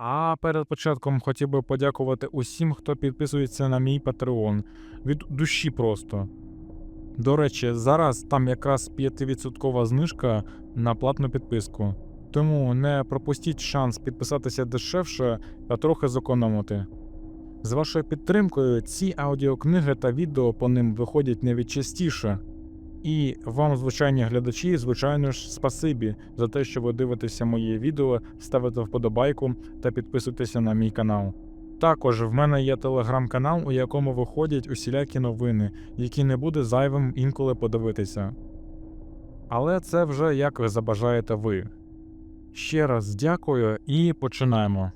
А перед початком хотів би подякувати усім, хто підписується на мій Patreon. Від душі просто. До речі, зараз там якраз 5% знижка на платну підписку. Тому не пропустіть шанс підписатися дешевше та трохи зекономити. З вашою підтримкою ці аудіокниги та відео по ним виходять навіть частіше. І вам, звичайні глядачі, звичайно ж, спасибі за те, що ви дивитеся мої відео, ставите вподобайку та підписуєтеся на мій канал. Також в мене є телеграм-канал, у якому виходять усілякі новини, які не буде зайвим інколи подивитися. Але це вже як ви забажаєте ви. Ще раз дякую і починаємо.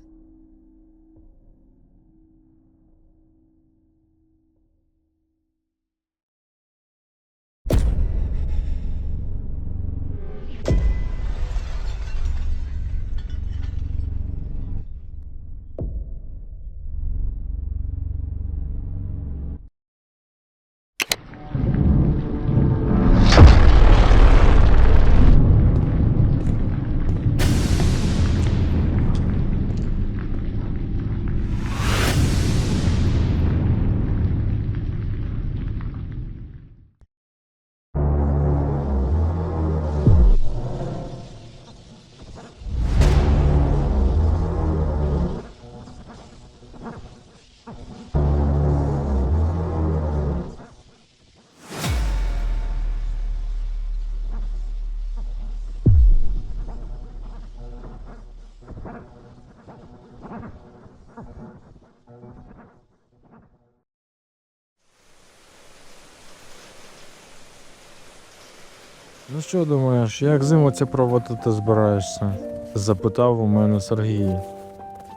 Ну що думаєш, як зиму це проводити збираєшся? запитав у мене Сергій.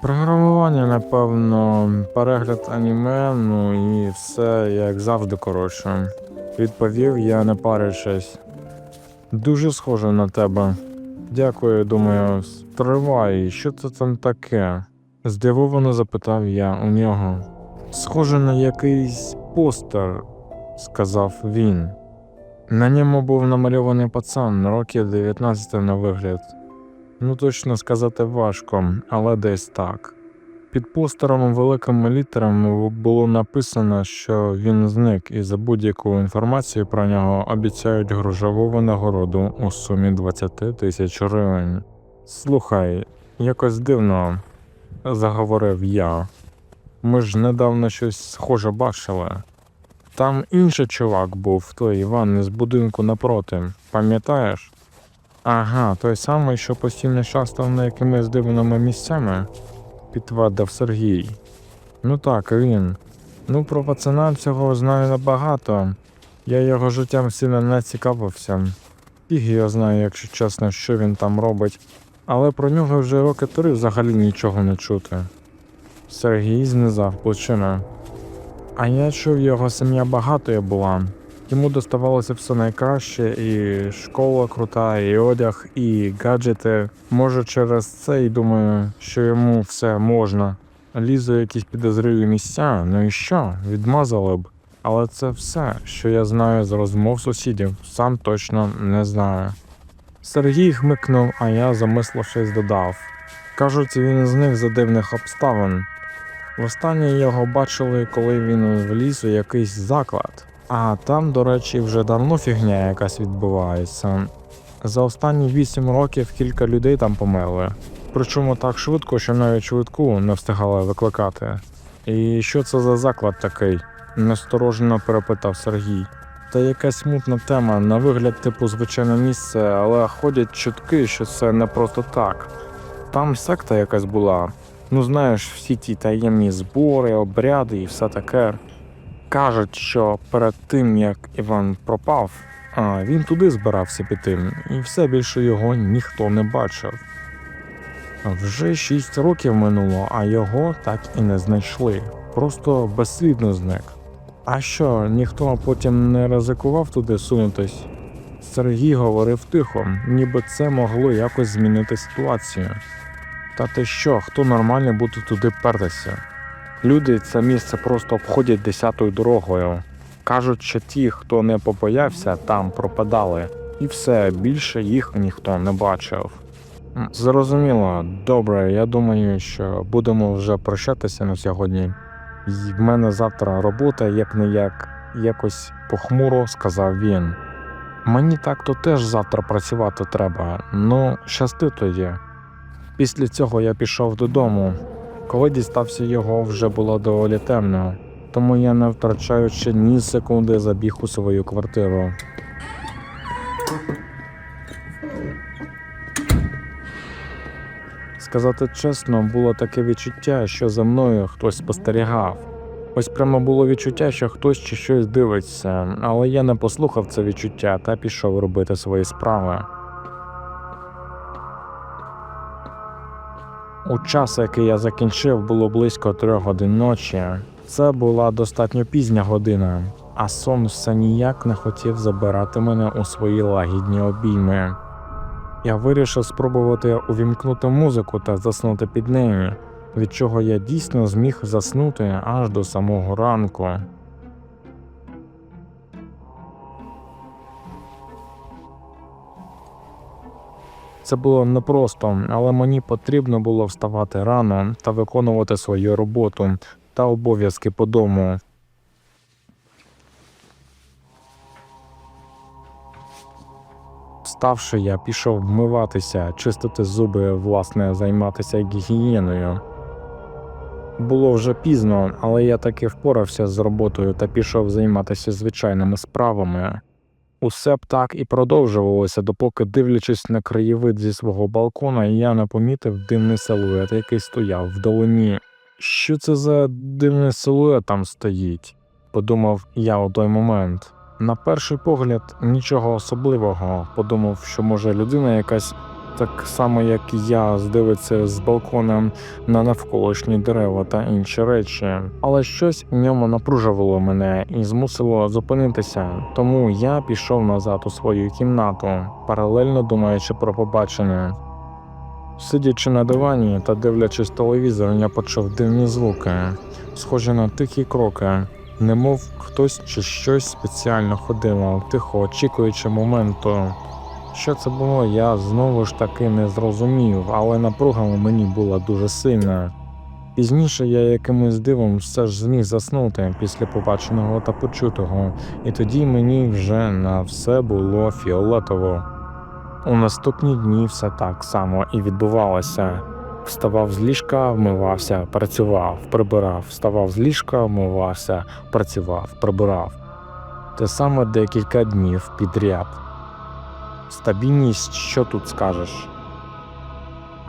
Програмування, напевно, перегляд аніме, ну і все як завжди коротше. Відповів я, не парячись. Дуже схоже на тебе. Дякую, думаю, стривай, що це там таке? Здивовано запитав я у нього. Схоже на якийсь постер, сказав він. На ньому був намальований пацан, років 19 на вигляд. Ну точно сказати важко, але десь так. Під постером великими літерами було написано, що він зник, і за будь-яку інформацію про нього обіцяють грошову винагороду у сумі 20 тисяч гривень. Слухай, якось дивно, заговорив я. Ми ж недавно щось схоже бачили. Там інший чувак був, той Іван із будинку напроти, пам'ятаєш? Ага, той самий, що постійно шастав на якимись дивними місцями, підтвердив Сергій. Ну так, він. Ну, про пацана цього знаю набагато. Я його життям сильно не цікавився. Фіг я знаю, якщо чесно, що він там робить, але про нього вже роки три взагалі нічого не чути. Сергій знизав плечима. А я чув, його сім'я багатою була. Йому доставалося все найкраще, і школа крута, і одяг, і гаджети. Може, через це й думаю, що йому все можна. Лізу якісь підозрілі місця, ну і що, відмазали б. Але це все, що я знаю з розмов сусідів, сам точно не знаю. Сергій хмикнув, а я, замислившись, додав. Кажуть, він зник за дивних обставин. Востаннє його бачили, коли він вліз у якийсь заклад. А там, до речі, вже давно фігня якась відбувається. За останні вісім років кілька людей там померли. Причому так швидко, що навіть швидку не встигали викликати. І що це за заклад такий? насторожено перепитав Сергій. Та якась мутна тема, на вигляд, типу, звичайне місце, але ходять чутки, що це не просто так. Там секта якась була, Ну, знаєш, всі ті таємні збори, обряди і все таке. Кажуть, що перед тим як Іван пропав, а він туди збирався піти, і все більше його ніхто не бачив. Вже шість років минуло, а його так і не знайшли. Просто безслідно зник. А що, ніхто потім не ризикував туди сунутись? Сергій говорив тихо, ніби це могло якось змінити ситуацію. Та ти що, хто нормально буде туди пертися? Люди це місце просто обходять десятою дорогою. Кажуть, що ті, хто не побоявся, там пропадали, і все більше їх ніхто не бачив. Зрозуміло, добре. Я думаю, що будемо вже прощатися на сьогодні. І в мене завтра робота, як не як, якось похмуро сказав він. Мені так то теж завтра працювати треба. Ну, щасти тоді. Після цього я пішов додому. Коли дістався його, вже було доволі темно, тому я, не втрачаючи ні секунди, забіг у свою квартиру. Сказати чесно, було таке відчуття, що за мною хтось спостерігав. Ось прямо було відчуття, що хтось чи щось дивиться, але я не послухав це відчуття та пішов робити свої справи. У час, який я закінчив, було близько трьох годин ночі. Це була достатньо пізня година, а сон все ніяк не хотів забирати мене у свої лагідні обійми. Я вирішив спробувати увімкнути музику та заснути під нею, від чого я дійсно зміг заснути аж до самого ранку. Це було непросто, але мені потрібно було вставати рано та виконувати свою роботу та обов'язки по дому. Вставши, я пішов вмиватися, чистити зуби, власне, займатися гігієною. Було вже пізно, але я таки впорався з роботою та пішов займатися звичайними справами. Усе б так і продовжувалося, допоки, дивлячись на краєвид зі свого балкона, я не помітив дивний силует, який стояв вдалині. Що це за дивний силует там стоїть? подумав я у той момент. На перший погляд, нічого особливого. Подумав, що може людина якась так само, як і я, здивиться з балкона на навколишні дерева та інші речі. Але щось в ньому напружувало мене і змусило зупинитися. Тому я пішов назад у свою кімнату, паралельно думаючи про побачене. Сидячи на дивані та дивлячись телевізор, я почув дивні звуки, схожі на тихі кроки, немов хтось чи щось спеціально ходило, тихо очікуючи моменту. Що це було, я знову ж таки не зрозумів, але напруга у мені була дуже сильна. Пізніше я якимось дивом все ж зміг заснути після побаченого та почутого, і тоді мені вже на все було фіолетово. У наступні дні все так само і відбувалося. Вставав з ліжка, вмивався, працював, прибирав, вставав з ліжка, вмивався, працював, прибирав. Те саме декілька днів підряд. Стабільність, що тут скажеш?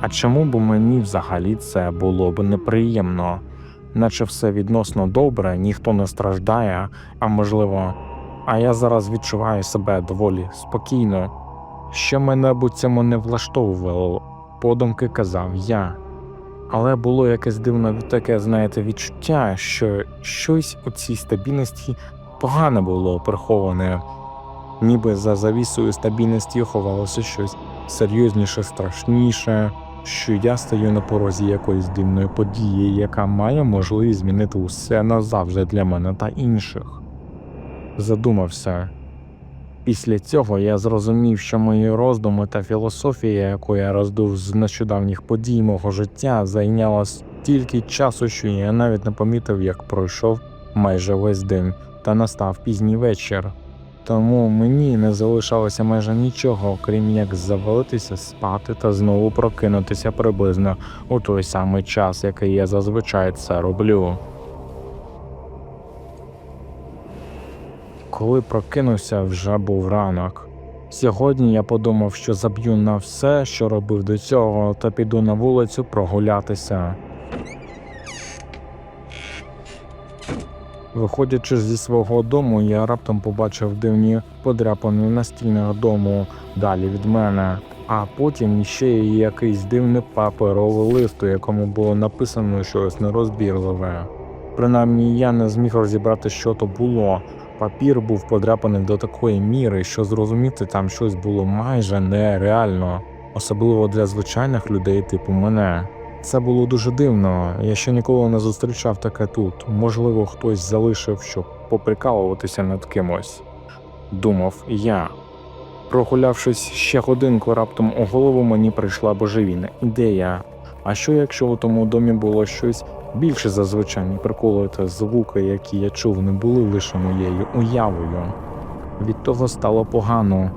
А чому б мені взагалі це було б неприємно? Наче все відносно добре, ніхто не страждає, а можливо, а я зараз відчуваю себе доволі спокійно. Що мене цьому не влаштовувало, подумки казав я. Але було якесь дивне таке, знаєте, відчуття, що щось у цій стабільності погане було приховане, ніби за завісою стабільності ховалося щось серйозніше, страшніше, що я стою на порозі якоїсь дивної події, яка має можливість змінити усе назавжди для мене та інших. Задумався. Після цього я зрозумів, що мої роздуми та філософія, яку я роздув з нещодавніх подій мого життя, зайняла стільки часу, що я навіть не помітив, як пройшов майже весь день та настав пізній вечір. Тому мені не залишалося майже нічого, крім як завалитися спати та знову прокинутися приблизно у той самий час, який я зазвичай це роблю. Коли прокинувся, вже був ранок. Сьогодні я подумав, що заб'ю на все, що робив до цього, та піду на вулицю прогулятися. Виходячи зі свого дому, я раптом побачив дивні подряпини на стінах дому далі від мене, а потім ще й якийсь дивний паперовий лист, у якому було написано щось нерозбірливе. Принаймні я не зміг розібрати, що то було. Папір був подряпаний до такої міри, що зрозуміти там щось було майже нереально, особливо для звичайних людей, типу мене. Це було дуже дивно. Я ще ніколи не зустрічав таке тут. Можливо, хтось залишив, щоб поприкалуватися над кимось. Думав я. Прогулявшись ще годинку, раптом у голову мені прийшла божевільна ідея. А що якщо у тому домі було щось більше за звичайні приколи та звуки, які я чув, не були лише моєю уявою? Від того стало погано.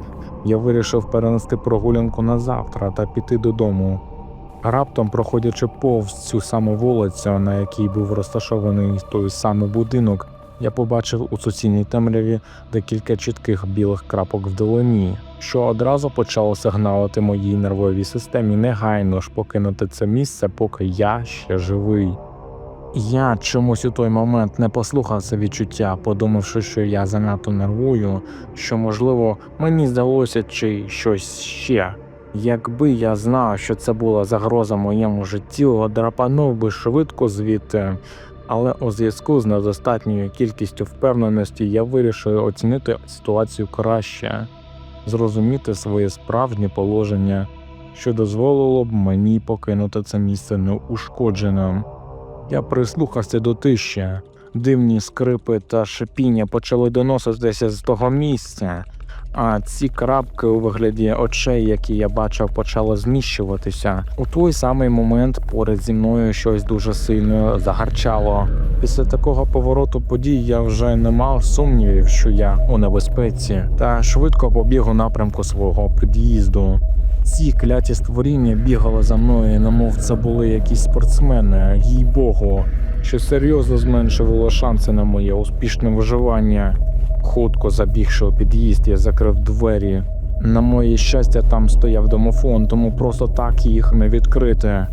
Я вирішив перенести прогулянку на завтра та піти додому. Раптом, проходячи повз цю саму вулицю, на якій був розташований той самий будинок, я побачив у суцільній темряві декілька чітких білих крапок вдалині, що одразу почало сигналити моїй нервовій системі негайно ж покинути це місце, поки я ще живий. Я чомусь у той момент не послухав це відчуття, подумавши, що я занадто нервую, що, можливо, мені здалося чи щось ще. Якби я знав, що це була загроза моєму життю, драпанув би швидко звідти, але у зв'язку з недостатньою кількістю впевненості я вирішив оцінити ситуацію краще, зрозуміти своє справжнє положення, що дозволило б мені покинути це місце неушкодженим. Я прислухався до тиші. Дивні скрипи та шипіння почали доноситися з того місця, а ці крапки у вигляді очей, які я бачив, почали зміщуватися. У той самий момент поряд зі мною щось дуже сильно загарчало. Після такого повороту подій я вже не мав сумнівів, що я у небезпеці, та швидко побіг у напрямку свого під'їзду. Ці кляті створіння бігали за мною, немов це були якісь спортсмени, їй богу, що серйозно зменшувало шанси на моє успішне виживання. Хутко забігши у під'їзд, я закрив двері. На моє щастя, там стояв домофон, тому просто так їх не відкрити.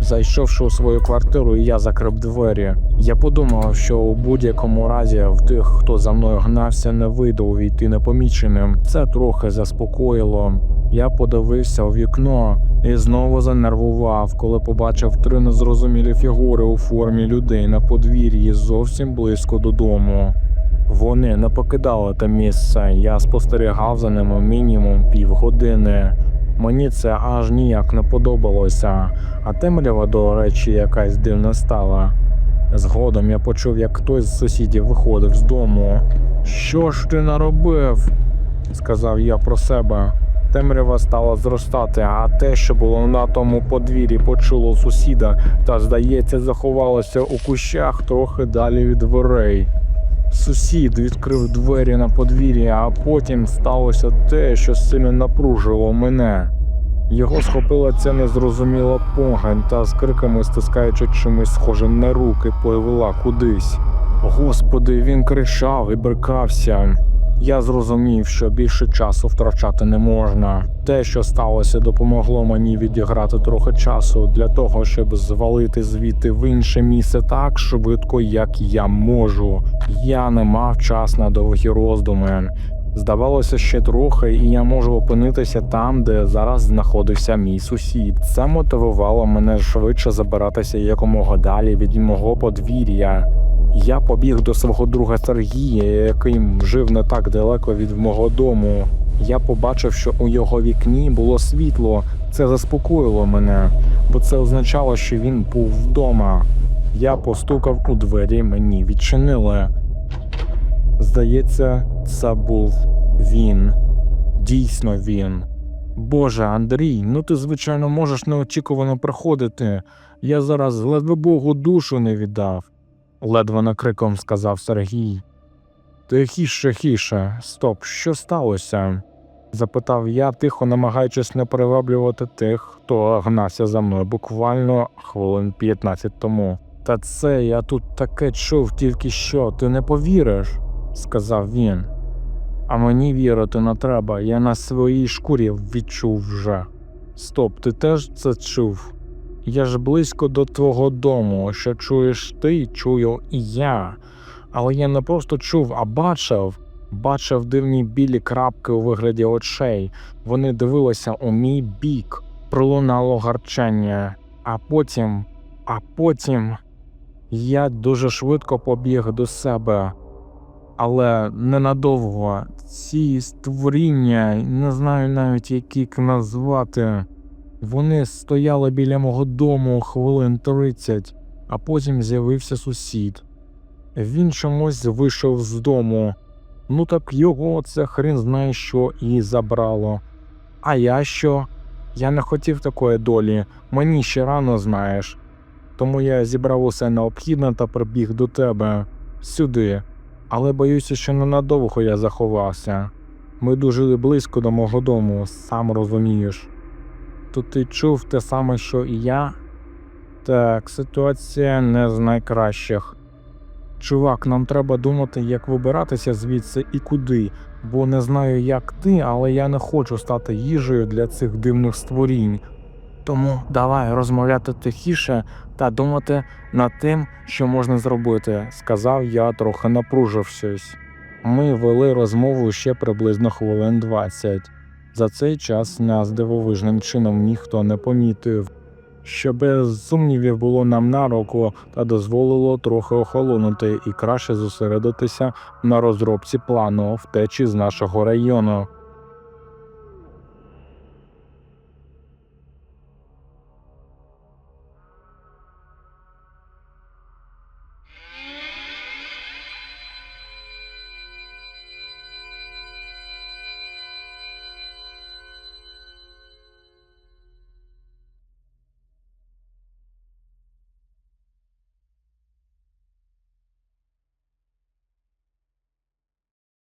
Зайшовши у свою квартиру, я закрив двері. Я подумав, що у будь-якому разі в тих, хто за мною гнався, не вийде увійти непоміченим. Це трохи заспокоїло. Я подивився у вікно і знову занервував, коли побачив три незрозумілі фігури у формі людей на подвір'ї зовсім близько додому. Вони не покидали те місце. Я спостерігав за ними мінімум півгодини. Мені це аж ніяк не подобалося, а темрява, до речі, якась дивна стала. Згодом я почув, як хтось з сусідів виходив з дому. Що ж ти наробив? сказав я про себе. Темрява стала зростати, а те, що було на тому подвір'ї, почуло сусіда та, здається, заховалося у кущах трохи далі від дверей. Сусід відкрив двері на подвір'я, а потім сталося те, що сильно напружило мене. Його схопила ця незрозуміла погань та з криками стискаючи чимось схожим на руки, повела кудись. Господи, він кричав і брикався. Я зрозумів, що більше часу втрачати не можна. Те, що сталося, допомогло мені відіграти трохи часу для того, щоб звалити звідти в інше місце так швидко, як я можу. Я не мав час на довгі роздуми. Здавалося, ще трохи, і я можу опинитися там, де зараз знаходився мій сусід. Це мотивувало мене швидше забиратися якомога далі від мого подвір'я. Я побіг до свого друга Сергія, який жив не так далеко від мого дому. Я побачив, що у його вікні було світло. Це заспокоїло мене, бо це означало, що він був вдома. Я постукав у двері, мені відчинили. Здається, це був він. Дійсно він. Боже, Андрій, ну ти, звичайно, можеш неочікувано приходити. Я зараз ледве Богу душу не віддав, ледве накриком сказав Сергій. Тихіше, хіше, стоп, що сталося? запитав я, тихо намагаючись не приваблювати тих, хто гнався за мною буквально хвилин 15 тому. Та це я тут таке чув тільки що, ти не повіриш, сказав він. А мені вірити не треба, я на своїй шкурі відчув вже. Стоп, ти теж це чув? Я ж близько до твого дому, що чуєш ти, чую і я. Але я не просто чув, а бачив. Бачив дивні білі крапки у вигляді очей. Вони дивилися у мій бік, пролунало гарчання, а потім, а потім я дуже швидко побіг до себе. Але ненадовго ці створіння, не знаю навіть як їх назвати, вони стояли біля мого дому хвилин 30, а потім з'явився сусід. Він чомусь вийшов з дому. Ну так його це хрін знає що і забрало. А я що? Я не хотів такої долі, мені ще рано знаєш. Тому я зібрав усе необхідне та прибіг до тебе сюди. Але боюся, що ненадовго я заховався. Ми дуже близько до мого дому, сам розумієш. То ти чув те саме, що і я? Так, ситуація не з найкращих. Чувак, нам треба думати, як вибиратися звідси і куди, бо не знаю, як ти, але я не хочу стати їжею для цих дивних створінь. Тому давай розмовляти тихіше та думати над тим, що можна зробити, сказав я, трохи напружившись. Ми вели розмову ще приблизно хвилин 20. За цей час нас дивовижним чином ніхто не помітив, що без сумнівів було нам на руку та дозволило трохи охолонути і краще зосередитися на розробці плану втечі з нашого району.